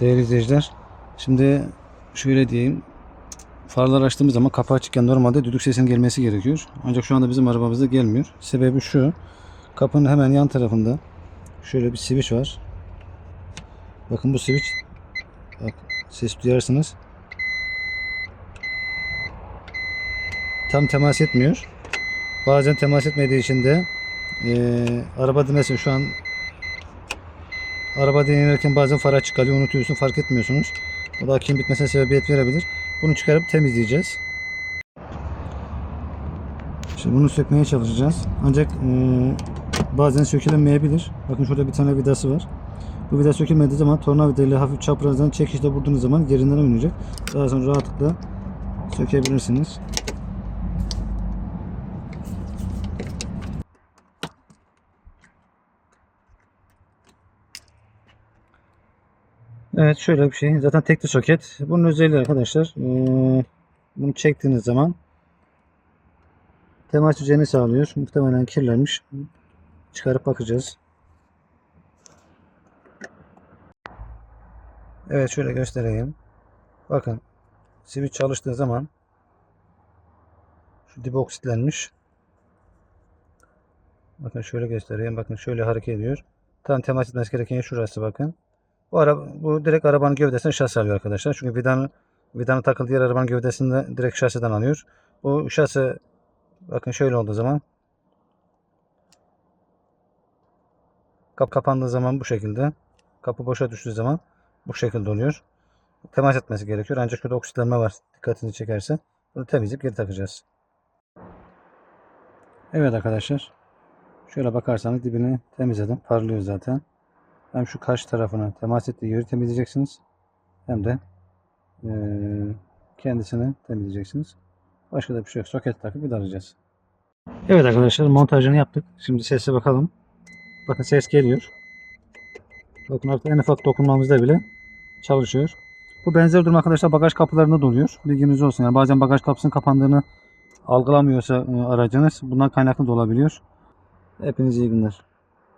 Değerli izleyiciler, şimdi şöyle diyeyim. Farlar açtığımız zaman kapı açıkken normalde düdük sesinin gelmesi gerekiyor. Ancak şu anda bizim arabamızda gelmiyor. Sebebi şu. Kapının hemen yan tarafında şöyle bir switch var. Bakın bu switch. Bak, ses duyarsınız. Tam temas etmiyor. Bazen temas etmediği için de eee araba mesela şu an Araba dinlerken bazen far açık unutuyorsun fark etmiyorsunuz. Bu da aküm bitmesine sebebiyet verebilir. Bunu çıkarıp temizleyeceğiz. Şimdi bunu sökmeye çalışacağız. Ancak eee, bazen sökülemeyebilir. Bakın şurada bir tane vidası var. Bu vida sökülmediği zaman tornavida ile hafif çaprazdan çekişte vurduğunuz zaman yerinden oynayacak. Daha sonra rahatlıkla sökebilirsiniz. Evet şöyle bir şey. Zaten tekli soket. Bunun özelliği arkadaşlar. eee, bunu çektiğiniz zaman temas düzeni sağlıyor. Muhtemelen kirlenmiş. Çıkarıp bakacağız. Evet şöyle göstereyim. Bakın switch çalıştığı zaman şu dip oksitlenmiş. Bakın şöyle göstereyim. Bakın şöyle hareket ediyor. Tam temas etmesi gereken şurası bakın. Bu araba bu direkt arabanın gövdesine şasi alıyor arkadaşlar. Çünkü vidanın vidanın takıldığı diğer arabanın gövdesinde direkt şasiden alıyor. Bu şasi bakın şöyle olduğu zaman kap kapandığı zaman bu şekilde kapı boşa düştüğü zaman bu şekilde oluyor. Temas etmesi gerekiyor. Ancak şurada oksitlenme var. Dikkatini çekerse. Bunu temizleyip geri takacağız. Evet arkadaşlar. Şöyle bakarsanız dibini temizledim. Parlıyor zaten. Hem şu karşı tarafına temas ettiği yeri temizleyeceksiniz. Hem de eee, kendisini temizleyeceksiniz. Başka da bir şey yok. Soket takıp vidalayacağız. Evet arkadaşlar montajını yaptık. Şimdi sese bakalım. Bakın ses geliyor. Bakın artık en ufak dokunmamızda bile çalışıyor. Bu benzer durum arkadaşlar bagaj kapılarında da oluyor. Bilginiz olsun. Yani bazen bagaj kapısının kapandığını algılamıyorsa e, aracınız bundan kaynaklı da olabiliyor. Hepinize iyi günler.